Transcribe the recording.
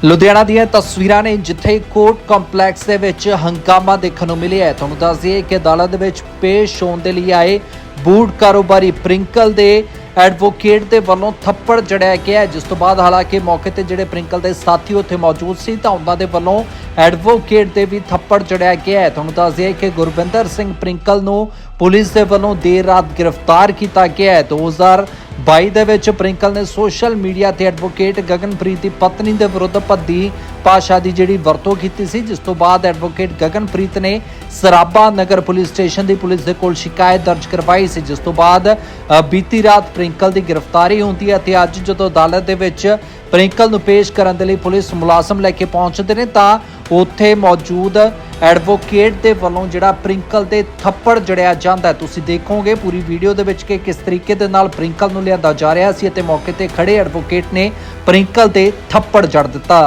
ਲੁਧਿਆਣਾ ਦੀਆਂ ਤਸਵੀਰਾਂ ਨੇ ਜਿੱਥੇ ਕੋਰਟ ਕੰਪਲੈਕਸ ਦੇ ਵਿੱਚ ਹੰਗਾਮਾ ਦੇਖਣ ਨੂੰ ਮਿਲਿਆ ਹੈ। ਤੁਹਾਨੂੰ ਦੱਸ ਦਈਏ ਕਿ ਅਦਾਲਤ ਦੇ ਵਿੱਚ ਪੇਸ਼ ਹੋਣ ਦੇ ਲਈ ਆਏ ਬੂਟ ਕਾਰੋਬਾਰੀ ਪ੍ਰਿੰਕਲ ਦੇ ਐਡਵੋਕੇਟ ਦੇ ਵੱਲੋਂ ਥੱਪੜ ਜੜਿਆ ਗਿਆ ਜਿਸ ਤੋਂ ਬਾਅਦ ਹਾਲਾਂਕਿ ਮੌਕੇ ਤੇ ਜਿਹੜੇ ਪ੍ਰਿੰਕਲ ਦੇ ਸਾਥੀ ਉੱਥੇ ਮੌਜੂਦ ਸੀ ਤਾਂ ਉਹਨਾਂ ਦੇ ਵੱਲੋਂ ਐਡਵੋਕੇਟ ਦੇ ਵੀ ਥੱਪੜ ਜੜਿਆ ਗਿਆ ਹੈ। ਤੁਹਾਨੂੰ ਦੱਸ ਦਈਏ ਕਿ ਗੁਰਵਿੰਦਰ ਸਿੰਘ ਪ੍ਰਿੰਕਲ ਨੂੰ ਪੁਲਿਸ ਦੇ ਵੱਲੋਂ ਦੇਰ ਰਾਤ ਗ੍ਰਿਫਤਾਰ ਕੀਤਾ ਗਿਆ ਹੈ। 2022 ਦੇ ਵਿੱਚ ਪ੍ਰਿੰਕਲ ਨੇ ਸੋਸ਼ਲ ਮੀਡੀਆ ਤੇ ਐਡਵੋਕੇਟ ਗਗਨਪ੍ਰੀਤ ਦੀ ਪਤਨੀ ਦੇ ਵਿਰੁੱਧ ਭੱਦੀ ਭਾਸ਼ਾ ਦੀ ਜਿਹੜੀ ਵਰਤੋਂ ਕੀਤੀ ਸੀ, ਜਿਸ ਤੋਂ ਬਾਅਦ ਐਡਵੋਕੇਟ ਗਗਨਪ੍ਰੀਤ ਨੇ ਸਰਾਭਾ ਨਗਰ ਪੁਲਿਸ ਸਟੇਸ਼ਨ ਦੀ ਪੁਲਿਸ ਦੇ ਕੋਲ ਸ਼ਿਕਾਇਤ ਦਰਜ ਕਰਵਾਈ ਸੀ, ਜਿਸ ਤੋਂ ਬਾਅਦ ਬੀਤੀ ਰਾਤ ਪ੍ਰਿੰਕਲ ਦੀ ਗ੍ਰਿਫਤਾਰੀ ਹੁੰਦੀ ਹੈ ਤੇ ਅੱਜ ਜਦੋਂ ਅਦਾਲਤ ਦੇ ਵਿੱਚ ਪ੍ਰਿੰਕਲ ਨੂੰ ਪੇਸ਼ ਕਰਨ ਦੇ ਲਈ ਪੁਲਿਸ ਮੁਲਾਜ਼ਮ ਲੈ ਕੇ ਪਹੁੰਚਦੇ ਨੇ ਤਾਂ ਉੱਥੇ ਮੌਜੂਦ ਐਡਵੋਕੇਟ ਦੇ ਵੱਲੋਂ ਜਿਹੜਾ ਪ੍ਰਿੰਕਲ ਦੇ ਥੱਪੜ ਜੜਿਆ ਜਾਂਦਾ ਤੁਸੀਂ ਦੇਖੋਗੇ ਪੂਰੀ ਵੀਡੀਓ ਦੇ ਵਿੱਚ ਕਿ ਕਿਸ ਤਰੀਕੇ ਦੇ ਨਾਲ ਪ੍ਰਿੰਕਲ ਨੂੰ ਲਿਆਂਦਾ ਜਾ ਰਿਹਾ ਸੀ ਅਤੇ ਮੌਕੇ ਤੇ ਖੜੇ ਐਡਵੋਕੇਟ ਨੇ ਪ੍ਰਿੰਕਲ ਦੇ ਥੱਪੜ ਜੜ ਦਿੱਤਾ।